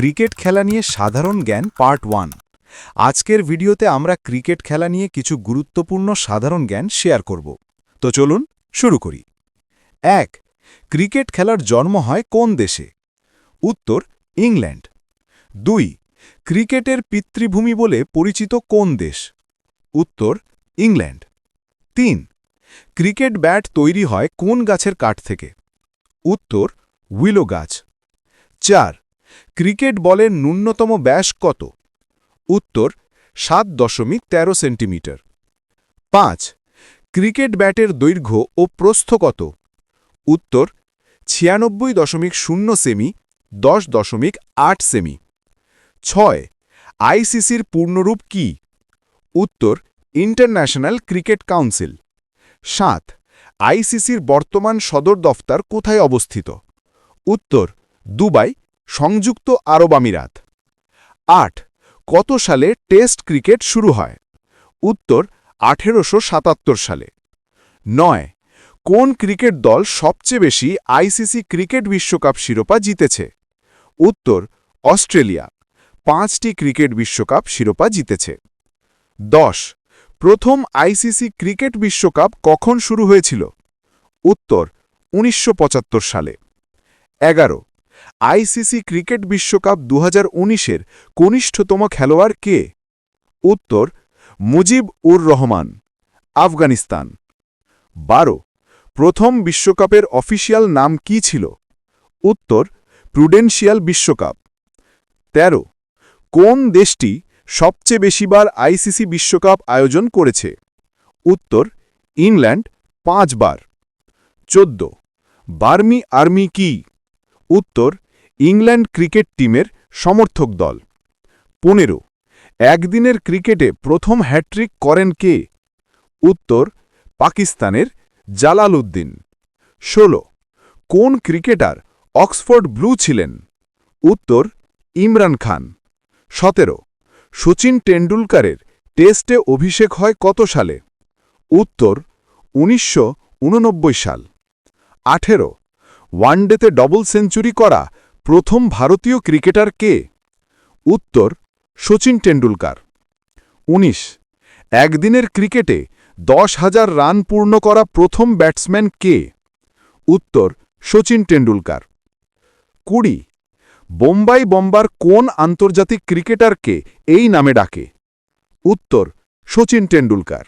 Cricket খেলা নিয়ে সাধারণ জ্ঞান পার্ট ওয়ান। আজকের ভিডিওতে আমরা ক্রিকেট খেলা নিয়ে কিছু গুরুত্বপূর্ণ সাধারণ জ্ঞান শেয়ার করব। তো চলুন শুরু করি। এক, ক্রিকেট খেলার জন্ম হয় কোন দেশে? উত্তর, ইংল্যান্ড। দুই, ক্রিকেটের পিতৃভূমি বলে পরিচিত কোন দেশ? উত্তর, ইংল্যান্ড। তিন, ক্রিকেট ব্যাট তৈরি হয় কোন গাছের কাঠ থেকে? উত্তর, উইলো গাছ। চার ক্রিকেট বলের ন্যূনতম ব্যাস কত? উত্তর, সাত দশমিক তেরো সেন্টিমিটার। পাঁচ, ক্রিকেট ব্যাটের দৈর্ঘ্য ও প্রস্থ কত? উত্তর, ছিয়ানব্বই দশমিক শূন্য সেমি, দশ দশমিক আট সেমি। ছয়, আইসিসির পূর্ণরূপ কি? উত্তর, ইন্টারন্যাশনাল ক্রিকেট কাউন্সিল। সাত, আইসিসির বর্তমান সদর দফতর কোথায় অবস্থিত? উত্তর, দুবাই সংযুক্ত আরব আমিরাত। আট, কত সালে টেস্ট ক্রিকেট শুরু হয়? উত্তর, আঠেরোশো সাতাত্তর সালে। নয়, কোন ক্রিকেট দল সবচেয়ে বেশি আইসিসি ক্রিকেট বিশ্বকাপ শিরোপা জিতেছে? উত্তর, অস্ট্রেলিয়া। পাঁচটি ক্রিকেট বিশ্বকাপ শিরোপা জিতেছে। দশ, প্রথম আইসিসি ক্রিকেট বিশ্বকাপ কখন শুরু হয়েছিল? উত্তর, উনিশশো পঁচাত্তর সালে। এগারো আইসিসি ক্রিকেট বিশ্বকাপ দু হাজার উনিশের কনিষ্ঠতম খেলোয়াড় কে? উত্তর, মুজিব উর রহমান, আফগানিস্তান। বারো, প্রথম বিশ্বকাপের অফিসিয়াল নাম কি ছিল? উত্তর প্রুডেন্সিয়াল বিশ্বকাপ। ১৩ কোন দেশটি সবচেয়ে বেশিবার আইসিসি বিশ্বকাপ আয়োজন করেছে? উত্তর, ইংল্যান্ড পাঁচবার। চোদ্দ, বার্মি আর্মি কি? উত্তর, ইংল্যান্ড ক্রিকেট টিমের সমর্থক দল। পনেরো, একদিনের ক্রিকেটে প্রথম হ্যাট্রিক করেন কে? উত্তর, পাকিস্তানের জালাল উদ্দিন। ষোলো, কোন ক্রিকেটার অক্সফোর্ড ব্লু ছিলেন? উত্তর, ইমরান খান। সতেরো সচিন টেন্ডুলকারের টেস্টে অভিষেক হয় কত সালে? উত্তর, উনিশশো উননব্বই সাল। আঠেরো ওয়ানডেতে ডবল সেঞ্চুরি করা প্রথম ভারতীয় ক্রিকেটার কে? উত্তর, সচিন টেন্ডুলকার ১৯ একদিনের ক্রিকেটে দশ হাজার রান পূর্ণ করা প্রথম ব্যাটসম্যান কে? উত্তর, সচিন টেন্ডুলকার কুড়ি, বোম্বাই বম্বার কোন আন্তর্জাতিক ক্রিকেটারকে এই নামে ডাকে? উত্তর, সচিন টেন্ডুলকার